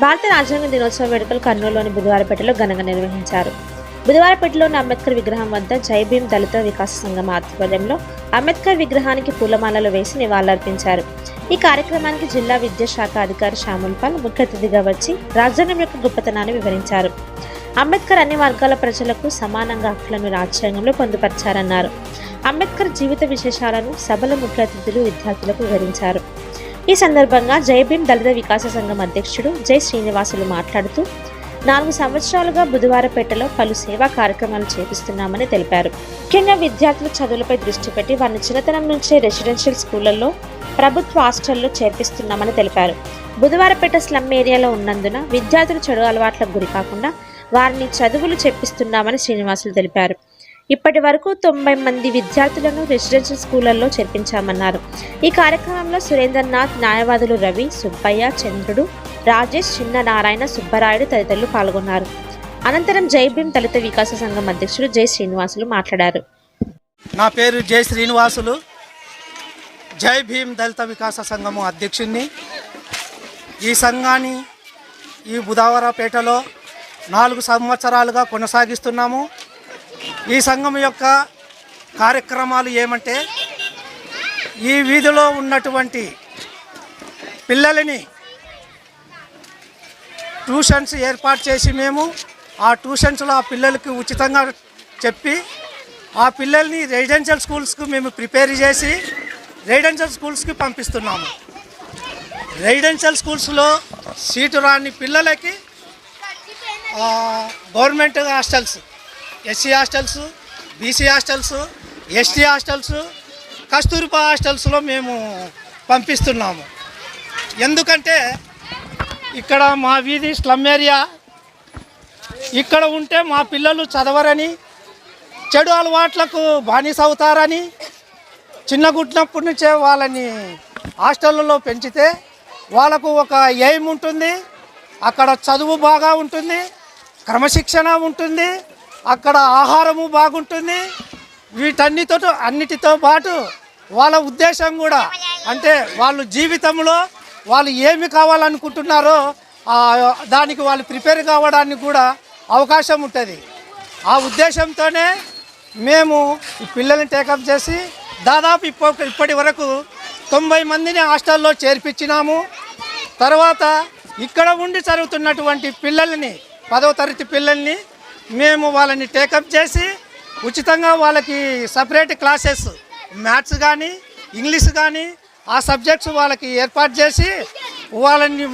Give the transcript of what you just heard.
భారత రాజ్యాంగ దినోత్సవ వేడుకలు కర్నూలులోని బుధవారపేటలో ఘనంగా నిర్వహించారు. బుధవారపేటలోని అంబేద్కర్ విగ్రహం వద్ద జై భీమ్ దళిత వికాస సంఘం ఆధ్వర్యంలో అంబేద్కర్ విగ్రహానికి పూలమాలలు వేసి నివాళులర్పించారు. ఈ కార్యక్రమానికి జిల్లా విద్యాశాఖ అధికారి శ్యాముల్ పాల్ ముఖ్య అతిథిగా వచ్చి రాజ్యాంగం యొక్క గొప్పతనాన్ని వివరించారు. అంబేద్కర్ అన్ని వర్గాల ప్రజలకు సమానంగా హక్కులను రాజ్యాంగంలో పొందుపరిచారన్నారు. అంబేద్కర్ జీవిత విశేషాలను సభల ముఖ్య అతిథులు విద్యార్థులకు వివరించారు. ఈ సందర్భంగా జై భీమ్ దళిత వికాస సంఘం అధ్యక్షుడు జై శ్రీనివాసులు మాట్లాడుతూ నాలుగు సంవత్సరాలుగా బుధవారపేటలో పలు సేవా కార్యక్రమాలు చేపిస్తున్నామని తెలిపారు. ముఖ్యంగా విద్యార్థుల చదువులపై దృష్టి పెట్టి వారిని చిన్నతనం నుంచే రెసిడెన్షియల్ స్కూళ్ళలో ప్రభుత్వ హాస్టల్లో చేర్పిస్తున్నామని తెలిపారు. బుధవారపేట స్లమ్ ఏరియాలో ఉన్నందున విద్యార్థులు చెడు అలవాట్లకు గురి కాకుండా వారిని చదువులు చెప్పిస్తున్నామని శ్రీనివాసులు తెలిపారు. ఇప్పటి వరకు తొంభై మంది విద్యార్థులను రెసిడెన్షియల్ స్కూళ్ళలో చేర్పించామన్నారు. ఈ కార్యక్రమంలో సురేంద్రనాథ్ న్యాయవాదులు రవి సుబ్బయ్య చంద్రుడు రాజేష్ చిన్న నారాయణ సుబ్బరాయుడు తదితరులు పాల్గొన్నారు. అనంతరం జై భీమ్ దళిత వికాస సంఘం అధ్యక్షుడు జై శ్రీనివాసులు మాట్లాడారు. నా పేరు జై శ్రీనివాసులు. జై భీమ్ దళిత వికాస సంఘము అధ్యక్షుణ్ణి. ఈ సంఘాన్ని ఈ బుధవారపేటలో నాలుగు సంవత్సరాలుగా కొనసాగిస్తున్నాము. ఈ సంఘం యొక్క కార్యక్రమాలు ఏమంటే ఈ వీధిలో ఉన్నటువంటి పిల్లలని ట్యూషన్స్ ఏర్పాటు చేసి మేము ఆ ట్యూషన్స్లో ఆ పిల్లలకి ఉచితంగా చెప్పి ఆ పిల్లల్ని రెసిడెన్షియల్ స్కూల్స్కి మేము ప్రిపేర్ చేసి రెసిడెన్షియల్ స్కూల్స్కి పంపిస్తున్నాము. రెసిడెన్షియల్ స్కూల్స్లో సీటు రాని పిల్లలకి government hostels SC hostels BC hostels ST hostels Kasturba హాస్టల్స్లో మేము పంపిస్తున్నాము. ఎందుకంటే ఇక్కడ మా వీధి స్లమ్ ఏరియా. ఇక్కడ ఉంటే మా పిల్లలు చదవరని చెడు అలవాట్లకు బానిస అవుతారని చిన్న గుట్టినప్పటి నుంచే వాళ్ళని హాస్టళ్ళలో పెంచితే వాళ్ళకు ఒక ఎయిమ్ ఉంటుంది అక్కడ చదువు బాగా ఉంటుంది క్రమశిక్షణ ఉంటుంది అక్కడ ఆహారము బాగుంటుంది. వీటన్నిటితో అన్నిటితో పాటు వాళ్ళ ఉద్దేశం కూడా. అంటే వాళ్ళు జీవితంలో వాళ్ళు ఏమి కావాలనుకుంటున్నారో దానికి వాళ్ళు ప్రిపేర్ కావడానికి కూడా అవకాశం ఉంటుంది. ఆ ఉద్దేశంతోనే మేము ఈ పిల్లల్ని టేకప్ చేసి దాదాపు ఇప్ప ఇప్పటి వరకు తొంభై మందిని హాస్టల్లో చేర్పించినాము. తర్వాత ఇక్కడ ఉండి చదువుతున్నటువంటి పిల్లల్ని పదవ తరగతి పిల్లల్ని మేము వాళ్ళని టేకప్ చేసి ఉచితంగా వాళ్ళకి సపరేట్ క్లాసెస్ మ్యాథ్స్ కానీ ఇంగ్లీష్ కానీ ఆ సబ్జెక్ట్స్ వాళ్ళకి ఏర్పాటు చేసి వాళ్ళని